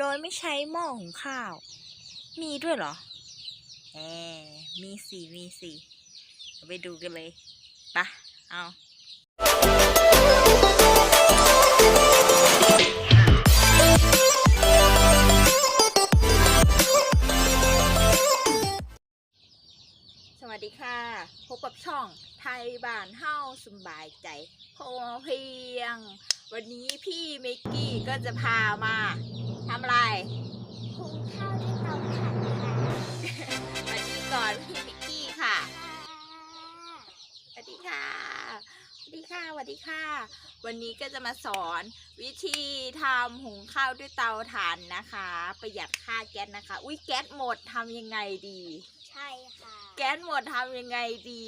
โดยไม่ใช้หม้อหุงข้าว มีด้วยเหรอแอมีสิมีสิไปดูกันเลยปะเอาสวัสดีค่ะ พบกับช่องไทยบ้านเฮ้าสบายใจพอเพียง วันนี้พี่เมกกี้ก็จะพามา ทำอะไรหุงข้าวด้วยเตาถ่านค่ะสวัสดีก่อนพี่เมกกี้ค่ะสวัสดีค่ะสวัสดีค่ะสวัสดีค่ะ วันนี้ก็จะมาสอนวิธีทำหุงข้าวด้วยเตาถ่านนะคะ ประหยัดค่าแก๊สนะคะ อุ้ยแก๊สหมดทำยังไงดี ใช่ค่ะ แก๊สหมดทำยังไงดี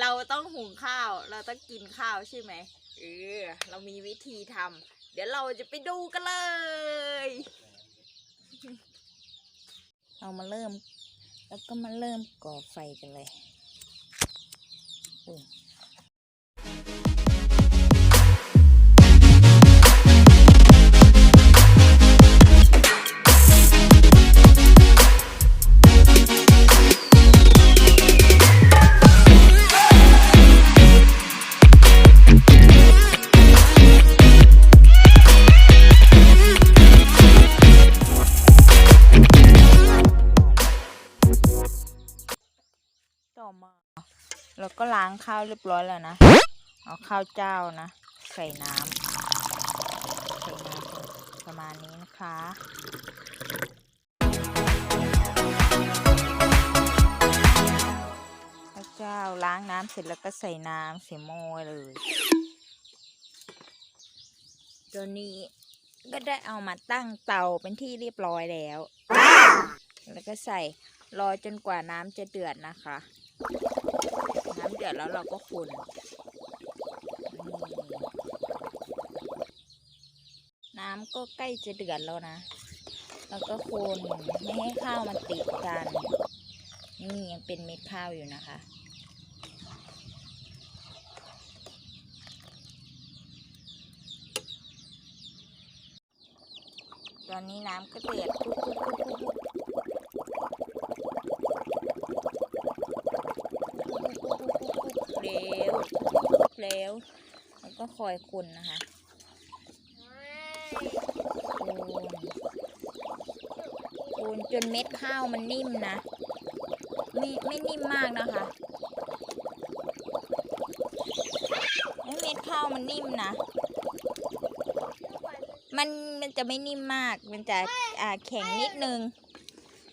เราต้องหุงข้าว เราต้องกินข้าวใช่ไหมเออ เรามีวิธีทำ เดี๋ยวเราจะไปดูกันเลย เรามาเริ่ม แล้วก็มาเริ่มก่อไฟกันเลยอุ้ย เราก็ล้างข้าวเรียบร้อยแล้วนะ เอาข้าวเจ้านะ ใส่น้ำใส่น้ำประมาณนี้นะคะข้าวเจ้าล้างน้ำเสร็จแล้วก็ใส่น้ำใส่หม้อเลยตัวนี้ก็ได้เอามาตั้งเตาเป็นที่เรียบร้อยแล้ว แล้วก็ใส่รอจนกว่าน้ำจะเดือดนะคะ ดือดแล้วเราก็คนน้ำก็ใกล้จะเดือดแล้วนะ แล้วก็คนไม่ให้ข้าวมันติดกัน นี่ยังเป็นเม็ดข้าวอยู่นะคะ ตอนนี้น้ำก็เดือดปุ๊บปุ๊บปุ๊บปุ๊บเร็ว เร็วแล้วก็คอยคนนะคะคนคนจนเม็ดข้าวมันนิ่มนะ ไม่ไม่นิ่มมากนะคะเม็ดข้าวมันนิ่มนะ มันมันจะไม่นิ่มมาก มันจะอ่าแข็งนิดนึง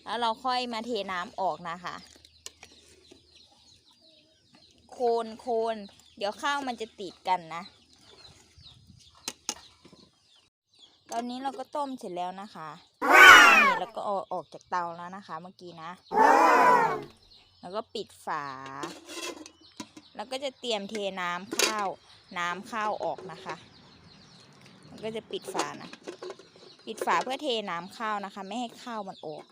แล้วเราค่อยมาเทน้ำออกนะคะ โคนโคน เดี๋ยวข้าวมันจะติดกันนะ ตอนนี้เราก็ต้มเสร็จแล้วนะคะนี่แล้วก็อออกจากเตาแล้วนะคะ เมื่อกี้นะ แล้วก็ปิดฝา แล้วก็จะเตรียมเทน้ำข้าว น้ำข้าวออกนะคะมันก็จะปิดฝานะ ปิดฝาเพื่อเทน้ำข้าวนะคะ ไม่ให้ข้าวมันออก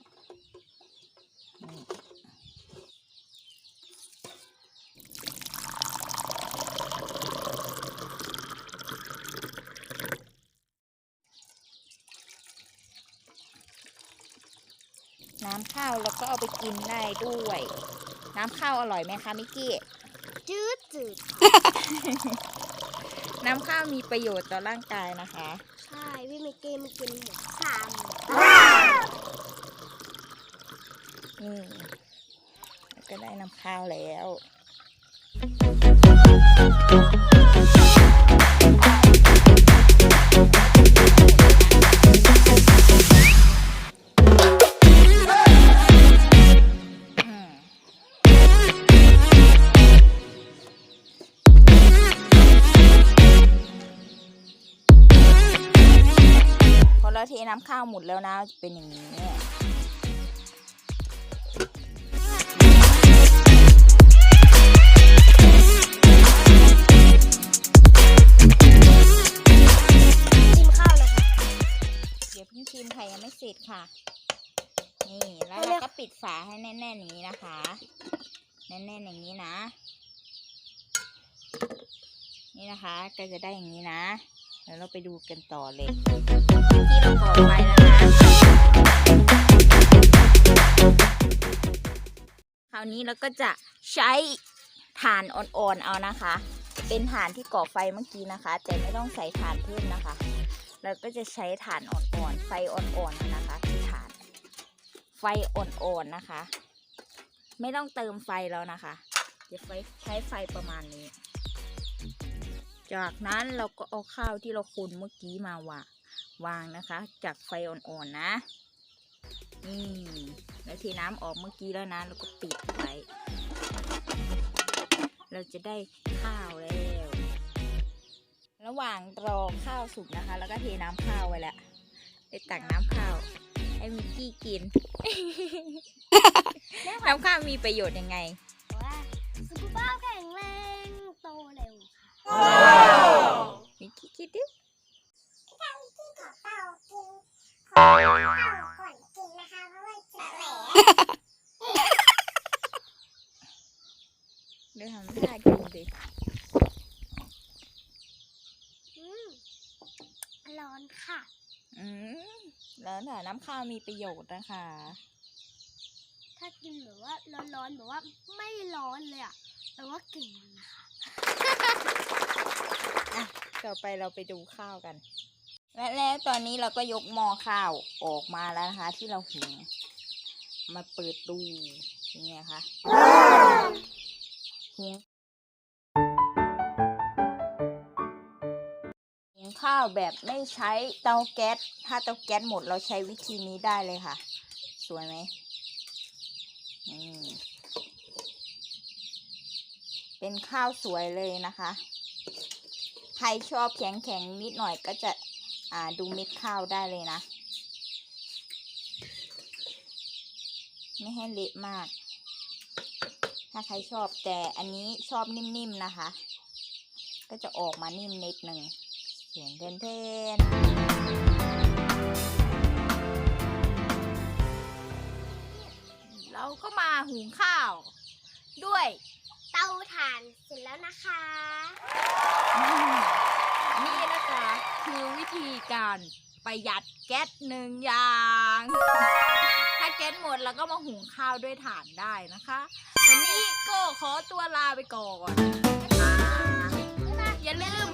น้ำข้าวเราก็เอาไปกินได้ด้วย น้ำข้าวอร่อยไหมคะมิกกี้จืดจืดน้ำข้าวมีประโยชน์ต่อร่างกายนะคะ ใช่พี่เมเกมกินหมดสามอืมแล้วก็ได้น้ำข้าวแล้ว เราเทน้ำข้าวหมดแล้วนะเป็นอย่างนี้กินข้าวเลยเดี๋ยวพิ่งชิมค่ยังไม่เสร็จค่ะ นี่แล้วเราก็ปิดฝาให้แน่นๆอย่างนี้นะคะ แน่นๆอย่างนี้นะ นี่นะคะก็จะได้อย่างนี้นะ แล้วเราไปดูกันต่อเลย เราบอกไปนะคะคราวนี้เราก็จะใช้ถ่านอ่อนๆเอานะคะ เป็นถ่านที่ก่อไฟเมื่อกี้นะคะ แต่ไม่ต้องใส่ถ่านเพิ่มนะคะ เราก็จะใช้ถ่านอ่อนๆไฟอ่อนๆนะคะที่ฐาน ไฟอ่อนๆนะคะ ไม่ต้องเติมไฟแล้วนะคะเไฟใช้ไฟประมาณนี้ จากนั้นเราก็เอาข้าวที่เราคุณเมื่อกี้มาวาง วางนะคะ จากไฟอ่อนๆนะ นี่แล้วเทน้ำออกเมื่อกี้แล้วนะแล้วก็ปิดไว้ เราจะได้ข้าวแล้ว ระหว่างรอข้าวสุกนะคะ แล้วก็เทน้ำข้าวไว้แล้วได้ตักน้ำข้าวให้มิกกี้กิน น้ำข้าวมีประโยชน์ยังไงว่าสุขภาพแข็งแรงโตเร็วค่ะมิกกี้คิดดิ เดี๋ยวทำท่ากินดิอืมร้อนค่ะ อืมแล้วแต่น้ำข้าวมีประโยชน์นะคะ ถ้ากินแบบว่าร้อนๆแบบว่าไม่ร้อนเลยอะแปลว่าเก่งนะคะต่อไปเราไปดูข้าวกัน และแล้วตอนนี้เราก็ยกหม้อข้าวออกมาแล้วนะคะ ที่เราหุงมาเปิดดูเป็นไงคะหุงหุงข้าวแบบไม่ใช้เตาแก๊สถ้าเตาแก๊สหมดเราใช้วิธีนี้ได้เลยค่ะ สวยไหมนี่เป็นข้าวสวยเลยนะคะ ใครชอบแข็งแข็งๆนิดหน่อยก็จะ ดูเม็ดข้าวได้เลยนะ ไม่ให้เละมาก ถ้าใครชอบแต่อันนี้ชอบนิ่มๆนะคะ ก็จะออกมานิ่มนิดหนึ่งเสียงเทนเทนเราก็มาหุงข้าว ด้วยเตาถ่านเสร็จแล้วนะคะ นี่นะคะ คือวิธีการประหยัดแก๊สหนึ่งอย่าง ถ้าแก๊สหมดเราก็มาหุงข้าวด้วยถ่านได้นะคะวันนี้ก็ขอตัวลาไปก่อนอย่าลืม